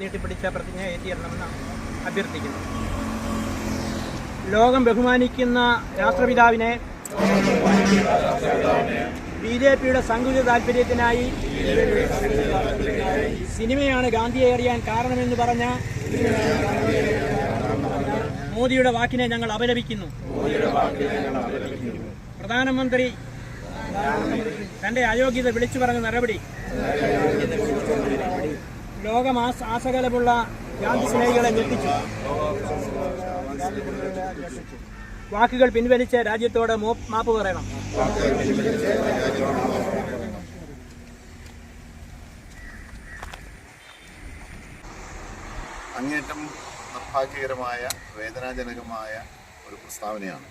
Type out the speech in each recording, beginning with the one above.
നീട്ടിപ്പിടിച്ച പ്രതിജ്ഞ ഏറ്റിയിരണമെന്ന് അഭ്യർത്ഥിക്കുന്നു. ലോകം ബഹുമാനിക്കുന്ന രാഷ്ട്രപിതാവിനെ ബി ജെ പിയുടെ സങ്കുചിത താല്പര്യത്തിനായി സിനിമയാണ് ഗാന്ധിയെ അറിയാൻ കാരണമെന്ന് പറഞ്ഞ മോദിയുടെ വാക്കിനെ ഞങ്ങൾ അപലപിക്കുന്നു. പ്രധാനമന്ത്രി തന്റെ അയോഗ്യത വിളിച്ചു പറഞ്ഞ നടപടി ലോകം ആസകലമുള്ള ഗാന്ധി സ്നേഹികളെ ഞെട്ടിച്ചു. വാക്കുകൾ പിൻവലിച്ച് രാജ്യത്തോട് മാപ്പ് പറയണം. അങ്ങേറ്റം നിർഭാഗ്യകരമായ വേദനാജനകമായ ഒരു പ്രസ്താവനയാണ്.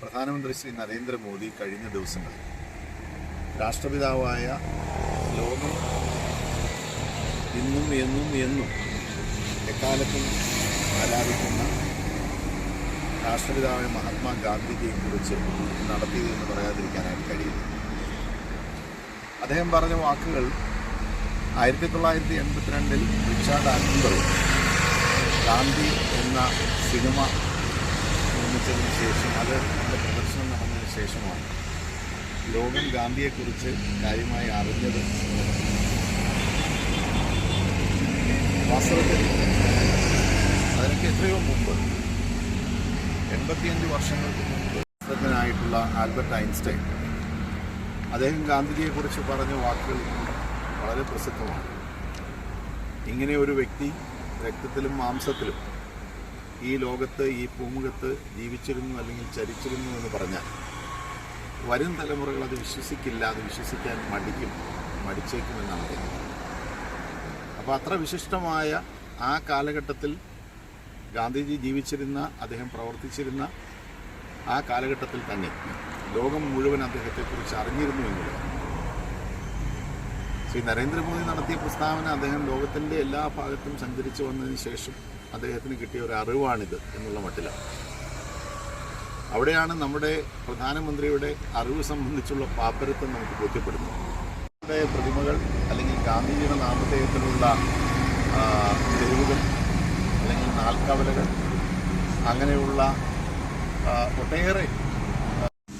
പ്രധാനമന്ത്രി ശ്രീ നരേന്ദ്രമോദി കഴിഞ്ഞ ദിവസങ്ങളിൽ രാഷ്ട്രപിതാവായ ലോകം ഇന്നും എന്നും എന്നും. എക്കാലത്തും ആരാധിക്കുന്ന രാഷ്ട്രപിതാവായ മഹാത്മാഗാന്ധിജിയെ കുറിച്ച് നടത്തിയത് എന്ന് പറയാതിരിക്കാനായിട്ട് കഴിയില്ല. അദ്ദേഹം പറഞ്ഞ വാക്കുകൾ ആയിരത്തി തൊള്ളായിരത്തി എൺപത്തിരണ്ടിൽ റിച്ചാർഡ് ആറ്റൻബറോ ഗാന്ധി എന്ന സിനിമ നിർമ്മിച്ചതിന് ശേഷം അത് നമ്മുടെ പ്രദർശനം നടന്നതിന് ശേഷമാണ് ലോകം ഗാന്ധിയെക്കുറിച്ച് കാര്യമായി അറിഞ്ഞത്. വാസ്തവത്തിൽ അതിനൊക്കെ എത്രയോ മുമ്പ് എൺപത്തിയഞ്ച് വർഷങ്ങൾക്ക് മുമ്പ് ശാസ്ത്രജ്ഞനായിട്ടുള്ള ആൽബർട്ട് ഐൻസ്റ്റൈൻ അദ്ദേഹം ഗാന്ധിജിയെക്കുറിച്ച് പറഞ്ഞ വാക്കുകൾ വളരെ പ്രസിദ്ധമാണ്. ഇങ്ങനെ ഒരു വ്യക്തി രക്തത്തിലും മാംസത്തിലും ഈ ലോകത്ത് ഈ ഭൂമുഖത്ത് ജീവിച്ചിരുന്നു അല്ലെങ്കിൽ ചരിച്ചിരുന്നു എന്ന് പറഞ്ഞാൽ വരും തലമുറകൾ അത് വിശ്വസിക്കില്ല അത് വിശ്വസിക്കാൻ മടിക്കും മടിച്ചേക്കുമെന്നാണ് അദ്ദേഹം. അപ്പോൾ അത്ര വിശിഷ്ടമായ ആ കാലഘട്ടത്തിൽ ഗാന്ധിജി ജീവിച്ചിരുന്ന അദ്ദേഹം പ്രവർത്തിച്ചിരുന്ന ആ കാലഘട്ടത്തിൽ തന്നെ ലോകം മുഴുവൻ അദ്ദേഹത്തെക്കുറിച്ച് അറിഞ്ഞിരുന്നു എന്നുള്ളതാണ്. ശ്രീ നരേന്ദ്രമോദി നടത്തിയ പ്രസ്താവന അദ്ദേഹം ലോകത്തിന്റെ എല്ലാ ഭാഗത്തും സഞ്ചരിച്ചു വന്നതിന് ശേഷം അദ്ദേഹത്തിന് കിട്ടിയ ഒരു അറിവാണിത് എന്നുള്ള മട്ടിലാണ്. അവിടെയാണ് നമ്മുടെ പ്രധാനമന്ത്രിയുടെ അറിവ് സംബന്ധിച്ചുള്ള പാപ്പരത്വം നമുക്ക് ബോധ്യപ്പെടുന്നത്. പ്രതിമകൾ അല്ലെങ്കിൽ ഗാന്ധിജിയുടെ നാമധേയത്തിലുള്ള തെരുവുകൾ അല്ലെങ്കിൽ നാൽക്കവലകൾ അങ്ങനെയുള്ള ഒട്ടേറെ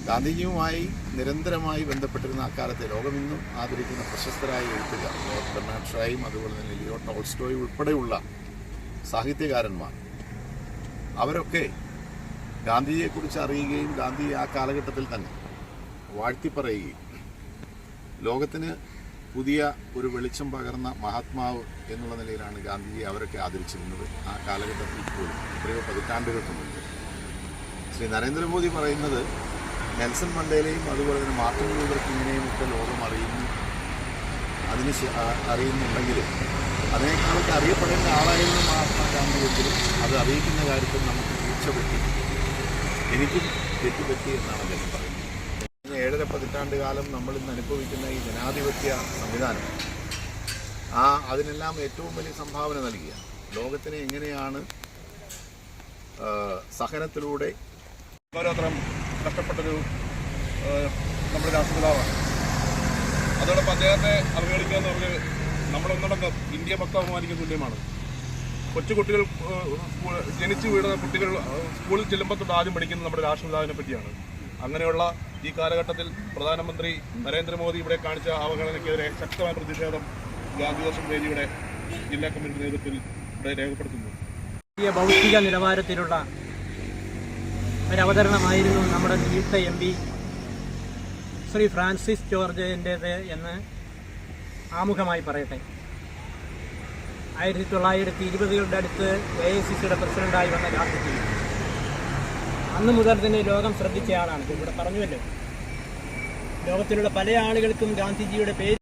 ഗാന്ധിജിയുമായി നിരന്തരമായി ബന്ധപ്പെട്ടിരുന്ന അക്കാലത്തെ ലോകമിന്നും ആദരിക്കുന്ന പ്രശസ്തരായ എഴുത്തുകാർ ബെർണാഡ് ഷായും അതുപോലെ തന്നെ ലിയോ ടോൾസ്റ്റോയും ഉൾപ്പെടെയുള്ള സാഹിത്യകാരന്മാർ. അവരൊക്കെ ഗാന്ധിജിയെക്കുറിച്ച് അറിയുകയും ഗാന്ധി ആ കാലഘട്ടത്തിൽ തന്നെ വാഴ്ത്തിപ്പറയുകയും ലോകത്തിന് പുതിയ ഒരു വെളിച്ചം പകർന്ന മഹാത്മാവ് എന്നുള്ള നിലയിലാണ് ഗാന്ധിജി അവരൊക്കെ ആദരിച്ചിരുന്നത് ആ കാലഘട്ടത്തിൽ പോലും എത്രയോ പതിറ്റാണ്ടുകൾക്ക് മുമ്പ് ശ്രീ നരേന്ദ്രമോദി പറയുന്നത് നെൽസൺ മണ്ടേലയും അതുപോലെ തന്നെ മാർട്ടിൻ ലൂതർ കിങ്ങിനെയും ഒക്കെ ലോകം അറിയുന്നു. അതിന് അറിയുന്നുണ്ടെങ്കിൽ അതിനേക്കാളൊക്കെ അറിയപ്പെടേണ്ട ആളായിരുന്നു മഹാത്മാഗാന്ധി എങ്കിലും അത് അറിയിക്കുന്ന കാര്യത്തിൽ നമുക്ക് വീഴ്ച പറ്റി. എനിക്കും തെറ്റുപറ്റി എന്നാണ് അദ്ദേഹം പറയുന്നത്. ഏഴര പതിറ്റാണ്ട് കാലം നമ്മൾ ഇന്ന് അനുഭവിക്കുന്ന ഈ ജനാധിപത്യ സംവിധാനം. ആ അതിനെല്ലാം ഏറ്റവും വലിയ സംഭാവന നൽകിയ ലോകത്തിനെ എങ്ങനെയാണ് സഹനത്തിലൂടെ ഓരോത്തരം കഷ്ടപ്പെട്ടൊരു നമ്മുടെ രാഷ്ട്രപിതാവാണ്. അതോടൊപ്പം അദ്ദേഹത്തെ അവഗണിക്കുക എന്ന് പറഞ്ഞ് നമ്മളൊന്നടങ്കം ഇന്ത്യ മൊത്തം അപമാനിക്കുന്ന തുല്യമാണ്. കൊച്ചുകുട്ടികൾ ജനിച്ചു വീഴുന്ന കുട്ടികൾ സ്കൂളിൽ ചെല്ലുമ്പോൾ തൊട്ട് ആദ്യം പഠിക്കുന്നത് നമ്മുടെ രാഷ്ട്രപിതാവിനെ പറ്റിയാണ്. അങ്ങനെയുള്ള ഈ കാലഘട്ടത്തിൽ പ്രധാനമന്ത്രി നരേന്ദ്രമോദി ഇവിടെ കാണിച്ച അവഗണനയ്ക്കെതിരെ ശക്തമായ പ്രതിഷേധം ഗാന്ധിദർശൻ വേദിയുടെ ജില്ലാ കമ്മിറ്റി നേതൃത്വത്തിൽ ഇവിടെ രേഖപ്പെടുത്തുന്നു. ഭൗതിക നിലവാരത്തിലുള്ള ഒരവതരണമായിരുന്നു നമ്മുടെ നിയുക്ത എം പി ശ്രീ ഫ്രാൻസിസ് ജോർജിന്റേത് എന്ന് ആമുഖമായി പറയട്ടെ. ആയിരത്തി തൊള്ളായിരത്തി ഇരുപതുകളുടെ അടുത്ത് എ ഐ സി സിയുടെ പ്രസിഡന്റായി വന്ന ഗാന്ധിജി അന്ന് മുതൽ തന്നെ ലോകം ശ്രദ്ധിച്ച ആളാണ്. ഇവിടെ പറഞ്ഞുവല്ലോ. ലോകത്തിലുള്ള പല ആളുകൾക്കും ഗാന്ധിജിയുടെ പേര്